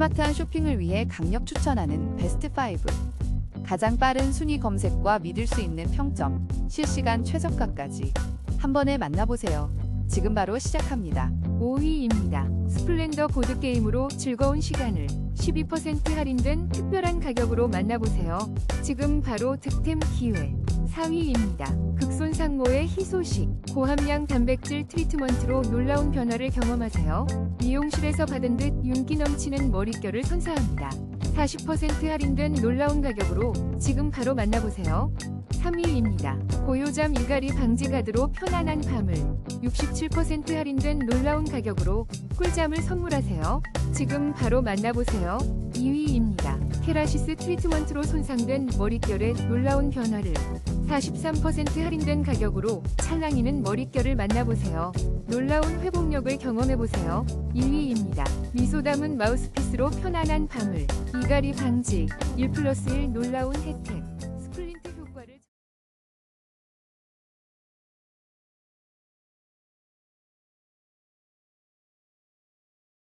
스마트한 쇼핑을 위해 강력 추천하는 베스트 5. 가장 빠른 순위 검색과 믿을 수 있는 평점, 실시간 최저가까지 한 번에 만나보세요. 지금 바로 시작합니다. 5위입니다. 스플렌더 보드게임으로 즐거운 시간을 12% 할인된 특별한 가격으로 만나보세요. 지금 바로 득템 기회. 4위입니다. 극손 상모의 희소식. 고함량 단백질 트리트먼트로 놀라운 변화를 경험하세요. 미용실에서 받은 듯 윤기 넘치는 머릿결을 선사합니다. 40% 할인된 놀라운 가격으로 지금 바로 만나보세요. 3위입니다. 고요잠 이갈이 방지 가드로 편안한 밤을 67% 할인된 놀라운 가격으로 꿀잠을 선물하세요. 지금 바로 만나보세요. 2위입니다. 케라시스 트리트먼트로 손상된 머릿결의 놀라운 변화를 43% 할인된 가격으로 찰랑이는 머릿결을 만나보세요. 놀라운 회복력을 경험해보세요. 1위입니다. 미소 담은 마우스피스로 편안한 밤을 이갈이 방지 1 플러스 1 놀라운 혜택